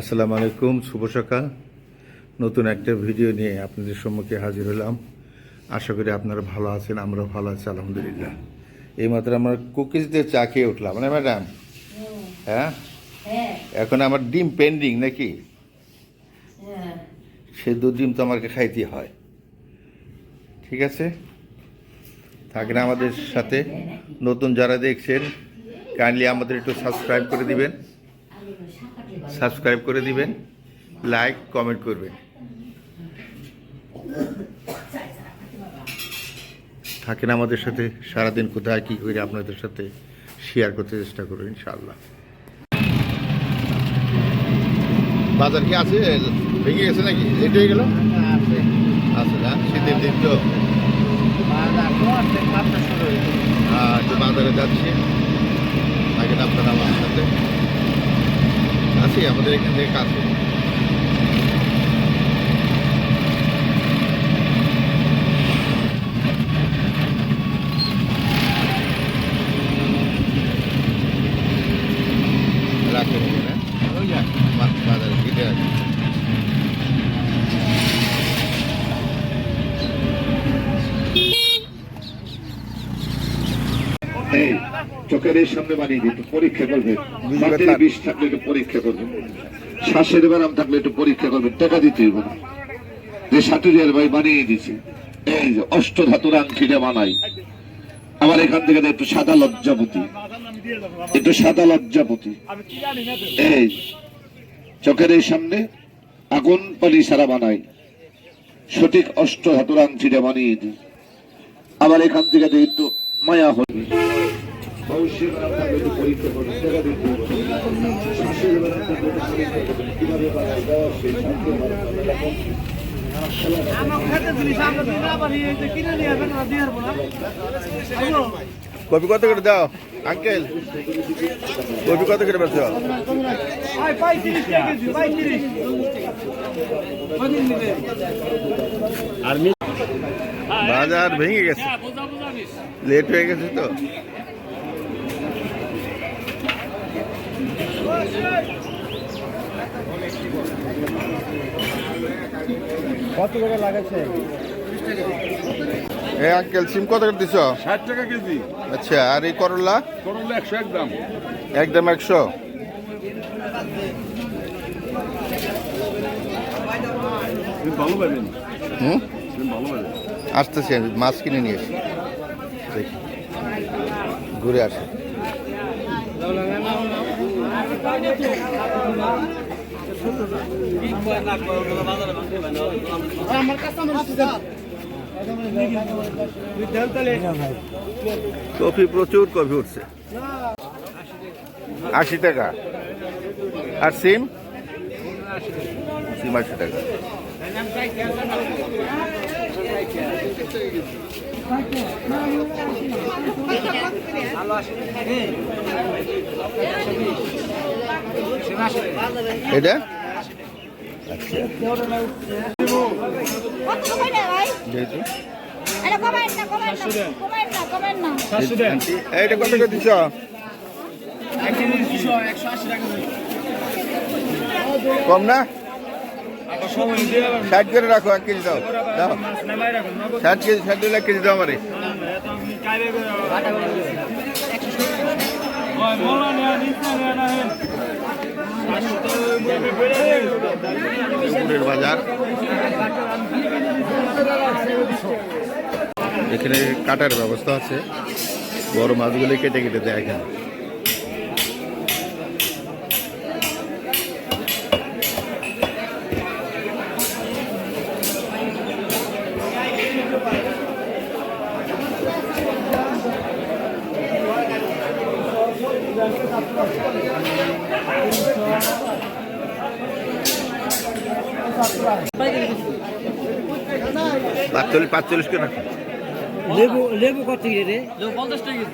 আসসালামু আলাইকুম শুভ সকাল। নতুন একটা ভিডিও নিয়ে আপনাদের সম্মুখে হাজির হলাম। আশা করি আপনারা ভালো আছেন আমরাও ভালো আছি আলহামদুলিল্লাহ। এইমাত্র আমরা কুকিজ দিয়ে চা খেয়ে উঠলাম না ম্যাডাম? হ্যাঁ? হ্যাঁ। এখন আমার ডিম পেন্ডিং নাকি? হ্যাঁ। সে দু ডিম তো আমাকে খাইতে হয়। ঠিক আছে? থাকেন আমাদের সাথে। নতুন যারা দেখছেন কাইন্ডলি আমাদের একটু সাবস্ক্রাইব করে দিবেন। সাবস্ক্রাইব করে দিবেন, লাইক, কমেন্ট করবেন। থাকেন আমাদের সাথে, সারাদিন কোথায়, কী করে আপনাদের সাথে শেয়ার করতে চেষ্টা করবেন ইনশাআল্লাহ। বাজার কি আছে? ভেঙে গেছে নাকি? লেট হয়ে গেল? আছে না? শীতের দিন তো। হ্যাঁ বাজারে যাচ্ছি। থাকেন আপনারা আমার সাথে। আছি আমাদের এখান থেকে কাছে রাখেন এখানে মা- বাজারে দিতে আছে এই চোখের এই সামনে বানিয়ে দিত পরীক্ষা করবে বাতিল বিষ থাকলে একটু পরীক্ষা করবে শ্বাসের ব্যারাম থাকলে একটু পরীক্ষা করবে টাকা দিতে হবে না। যে সাটুরিয়ার ভাই বানিয়ে দিছে এই যে অষ্ট ধাতুর আংটিটা বানাই। আমার এখান থেকে একটু সাদা লজ্জাপতি একটু সাদা লজ্জাপতি। এই চোখের এই সামনে আগুন পালি সারা বানাই। সঠিক অষ্ট ধাতুর আংটিটা বানিয়ে দিই। আবার এখান থেকে একটু মায়া বুঝলো? কপি কত করে দাও আঙ্কেল? কপি কত করে বেচো? আয় পাই টাকা বাজার ভেঙে গেছে। লেট হয়ে গেছে তো। কত করে লাগাচ্ছে? এই আঙ্কেল সিম কত করে দিছ? ষাট টাকা কেজি। আচ্ছা আর এই করলা? করলে একশো এক দাম। একদম একশো। ভালো পাবেন। হুম? আসতেছি আমি মাছ কিনে নিয়ে এসি দেখি ঘুরে আসি। কফি প্রচুর কফি উঠছে। আশি টাকা। আর সিম? সিম আশি টাকা। এটা? আচ্ছা এইটা কত করে দিছ? কম না আবার সময় দিয়ে আবার ষাট করে রাখো, এক কেজি দাও। দাও। ষাট কেজি, ষাট দিলে এক কেজি দাও আমারে। পুকুরের বাজার। এখানে কাটার ব্যবস্থা আছে। বড় মাছগুলি কেটে কেটে দেয় এখানে। পাঁচচল্লিশ পাঁচচল্লিশ রাখো। লেবু লেবু কত রে? লেবু পঞ্চাশ টাকা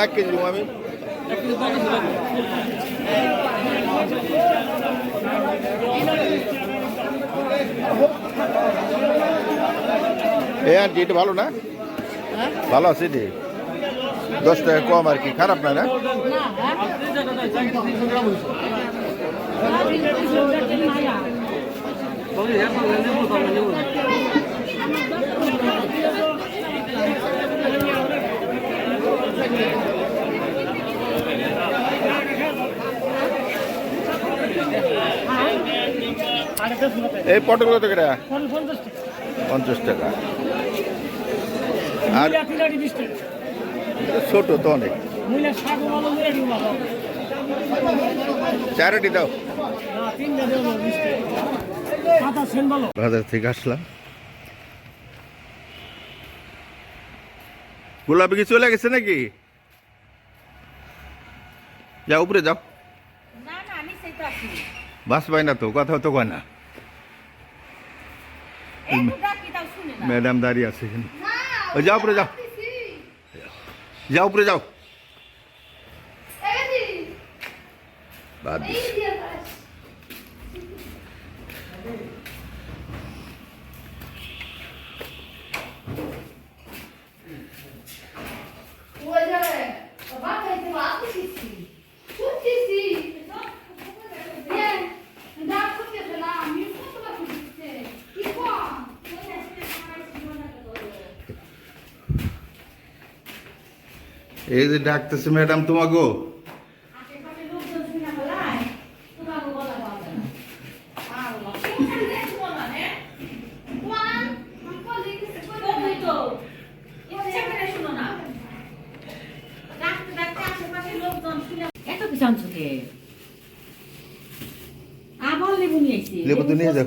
এক কেজি আমি। এ আন্টি এটা ভালো না? ভালো আছে এটি দশ টাকা কম আর কি খারাপ না না? এই পটল কত করে পঞ্চাশ টাকা। আর ছোট তো অনেক। চারটি দাও। বাজার থেকে আসলাম। গোলাপি কি চলে গেছে নাকি? যাও উপরে যাও। না না নিচেই তো আছি বাস পাই না তো কথা তো কয় না। একটু ডাকি তাও শুনে না? ম্যাডাম দাঁড়িয়ে আছে এখানে। ওই যাও উপরে যাও। যাও উপরে যাও। বাদ দিস। এই যে ডাকতেছে ম্যাডাম তোমাকে এত কিছু আনছো কে আবার লেবু নিয়ে আইছি লেবু তো নিয়ে যাও।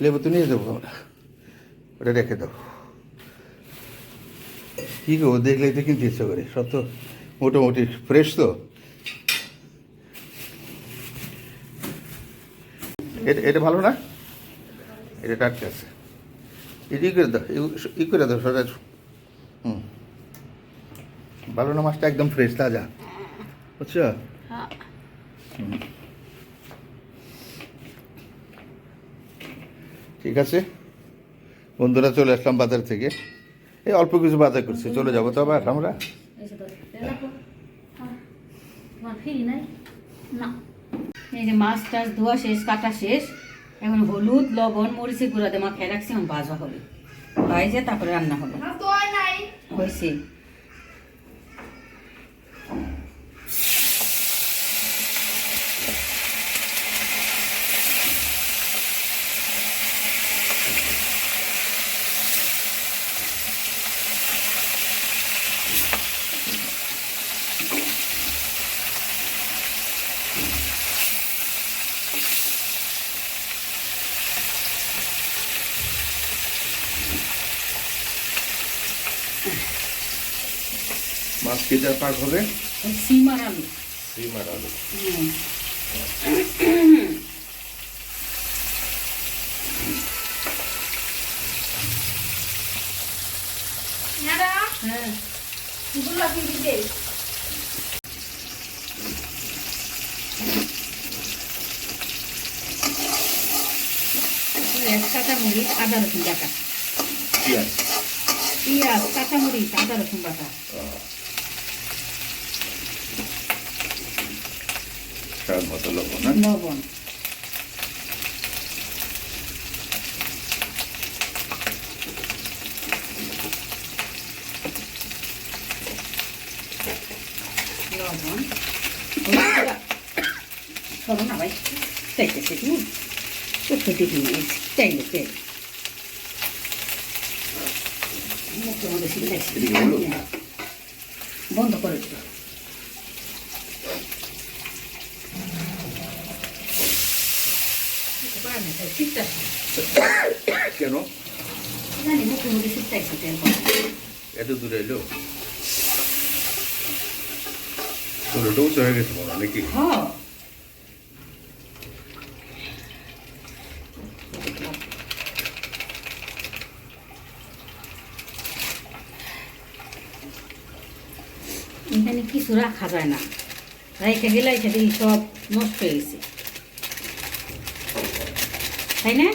লেবু তো নিয়ে যাব আমরা। ওটা রেখে দাও। কি গো দেখলেই তো কিনতে ইচ্ছা করে। সব তো মোটামুটি ফ্রেশ তো। এটা এটা ভালো না? এটা টাটকা আছে। এটা ই করে দাও ই- করে দাও সরাজ হুম। ভালো না মাছটা একদম ফ্রেশ তাজা। বুঝছ? হ্যাঁ। হুম। ঠিক আছে? বন্ধুরা চলে আসলাম বাজার থেকে। এই অল্প কিছু বাজার করছি চলে যাব তো আবার আমরা। হ্যাঁ। তোমার ফিরি নাই? না। এই যে মাছ টাছ ধোয়া শেষ কাটা শেষ। এখন হলুদ লবণ মরিচের গুঁড়া দিয়ে মাখায় রাখছি এখন ভাজা হবে। ভাইজে তারপরে রান্না হবে। হয়েছে। মাছ কেটে পাক হবে? সিমার আলু। সিমার আলু। হুম। হ্যাঁ। পেঁয়াজ কাঁচামরিচ আদা রসুন বাটা। পেঁয়াজ পেঁয়াজ কাঁচামরিচ আদা রসুন বাটা। স্বাদ মতো লবণ না লবণ লবণ শোনো না ভাই চাইতেছে তুমি চোখে দেখি নিয়েছি চাইলে চাই মুখের মধ্যে শিখেছি এদিকে বলো। বন্ধ করে দিও। পারে না, তাই শীতটা কেন? এত দূরে এলো? ষোলোটা উঁচু হয়ে গেছে নাকি? এখানে কিছু রাখা যায় না। রেখে গেলে সব নষ্ট হয়ে গেছে। তাই না?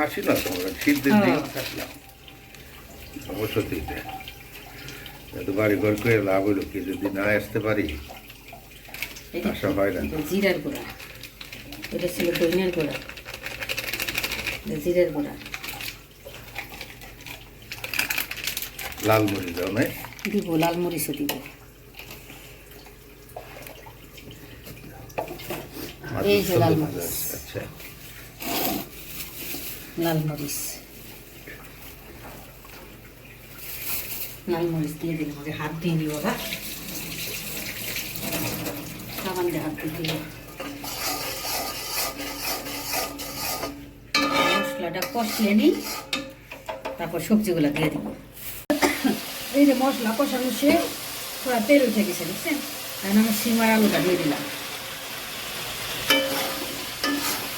হাসি না তোমার শীতের। দিকে থাকলাম অবশ্যই এত বাড়ি ঘর করে লাভ হইল কি? যদি না আসতে পারি আশা হয় না। জিরার গুঁড়া। এটা ছিল দইনের গুঁড়া। জিরার গুঁড়া। লাল মরিচ দাও নাই দিব লাল মরিচও দিব। এই যে লাল মরিচ। আচ্ছা। লাল মরিচ। লাল মরিচ দিয়ে দিলাম, আগে হাত দিয়ে নিব ওরা সাবান দিয়ে হাত দিয়ে দিল মশলাটা কষলে নিই, তারপর সবজিগুলো দিয়ে দিব। এই যে মশলা কষানো সে পুরো তেল উঠে গেছে বুঝছেন এখন আমি সিমার আলুটা দিয়ে দিলাম।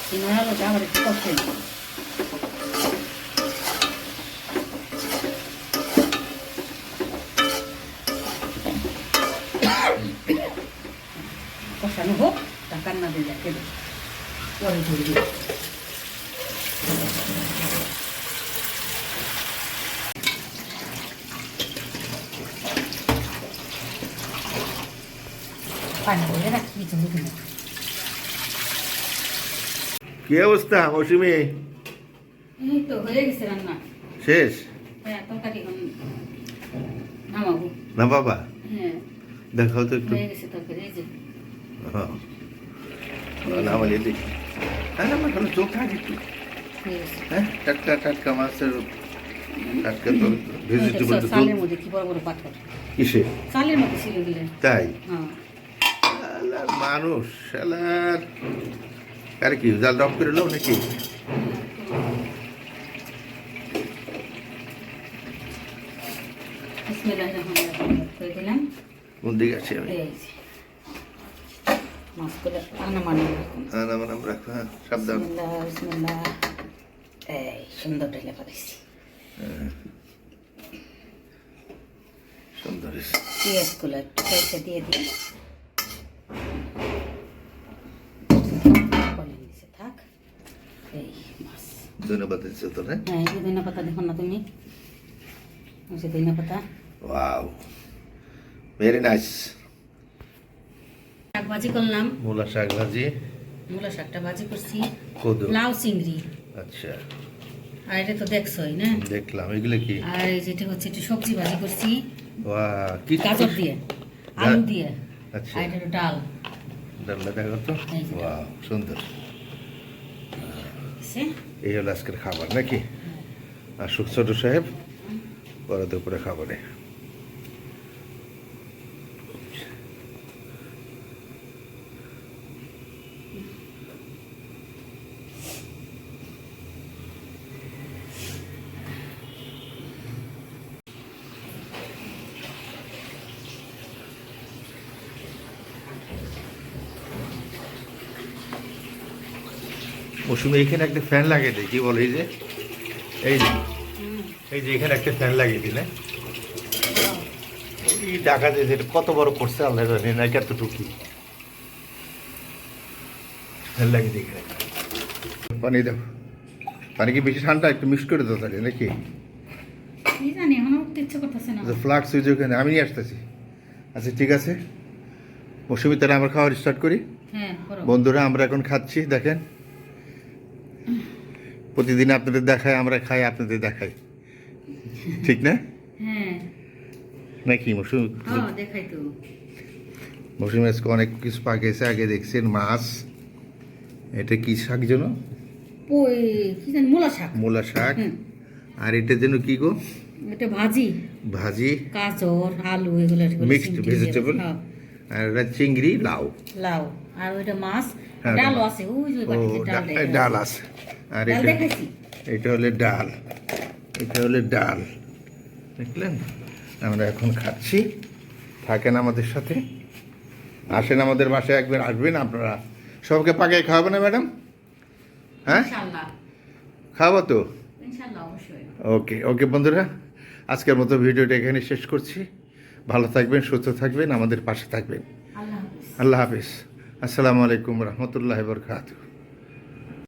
সিমার আলুটা আবার একটু কষে দিই কষানো হোক তা কান্না দিয়ে যায় কেটে পরে ঝুড়ি দিই কি অবস্থা মৌসুমি? হয়ে শেষ? হ্যাঁ না বাবা হ্যাঁ। দেখাও তো একটু। থাকে একটু হয়ে গেছে হ্যাঁ টাটকা টাটকা মাছের টাটকা তো ভেজিটেবল সব চালের মধ্যে কি বড় বড় পাথর কিসে চালের মধ্যে ছিল তাই হ্যাঁ মানুষ শালার আরে কি জাল ডপ করে লো নাকি কোন দিকে আছি আমি মাছগুলো আনা মানে এরকম। হ্যাঁ নাম নাম রাখো হ্যাঁ সাবধান। বিসমিল্লাহ বিসমিল্লাহ। এই সুন্দর ঢেলে সুন্দর। পেঁয়াজগুলো একটু পেঁচে দিয়ে দিই। থাক। এই মাছ ধন্যবাদ দিচ্ছ তো হ্যাঁ? হ্যাঁ এই না তুমি? এই যে ওয়াও। ভেরি নাইস শাক ভাজি করলাম। মূলা শাক ভাজি। মূলা শাকটা ভাজি করছি। কদু। লাউ চিংড়ি। আচ্ছা। আর এটা তো দেখছোই না? দেখলাম এগুলো কি? আর এই যেটা হচ্ছে একটু সবজি ভাজি করছি। কি গাজর দিয়ে আলু দিয়ে। আচ্ছা। আর এটা ডাল। ডালটা দেখো তো। এই সুন্দর। এই হলো আজকের খাবার নাকি? আর সুখ ছোট সাহেব পরে দুপুরে খাবারে। মৌসুমি এখানে একটা ফ্যান লাগিয়ে দিই কি বলে এই যে? এই যে এই যে এখানে একটা ফ্যান লাগিয়ে দিলে। এই টাকা দিয়ে যেটা কত বড় করছে আল্লাহ জানে না এত টুকি ফ্যান লাগিয়ে দিই এখানে। পানি দাও। পানি কি বেশি ঠান্ডা একটু মিক্স করে দাও তাহলে নাকি? কি জানি এখন উঠতে ইচ্ছে করতেছে না। ফ্লাক্স হয়েছে ওখানে আমি নিয়ে আসতেছি। আচ্ছা ঠিক আছে। মৌসুমি তাহলে আমরা খাওয়ার স্টার্ট করি। হ্যাঁ বন্ধুরা আমরা এখন খাচ্ছি দেখেন। প্রতিদিন আপনাদের দেখায় আমরা খাই আপনাদের দেখাই। ঠিক না? হ্যাঁ। নাকি মৌসুম? হ্যাঁ মৌসুমি আজকে অনেক কিছু পাকিয়েছে আগে দেখছেন মাছ। এটা কি শাক যেন? মূলা শাক। মূলা শাক। আর এটা যেন কি গো? এটা ভাজি। ভাজি? গাজর আলু এগুলো মিক্সড ভেজিটেবল হ্যাঁ, আর এটা চিংড়ি লাউ। লাউ। আর ওইটা মাছ হ্যাঁ, আছে ওই ডাল ডাল। আছে। আর এটা এটা হলে ডাল। এটা হলে ডাল। দেখলেন? আমরা এখন খাচ্ছি। থাকেন আমাদের সাথে। আসেন আমাদের বাসায় একবার আসবেন আপনারা। সবকে পাকায় খাওয়াবো না ম্যাডাম? হ্যাঁ? খাওয়াবো তো? ওকে ওকে বন্ধুরা আজকের মতো ভিডিওটা এখানে শেষ করছি। ভালো থাকবেন সুস্থ থাকবেন আমাদের পাশে থাকবেন। আল্লাহ হাফিজ। আসসালামু আলাইকুম রহমতুল্লাহ বরকাত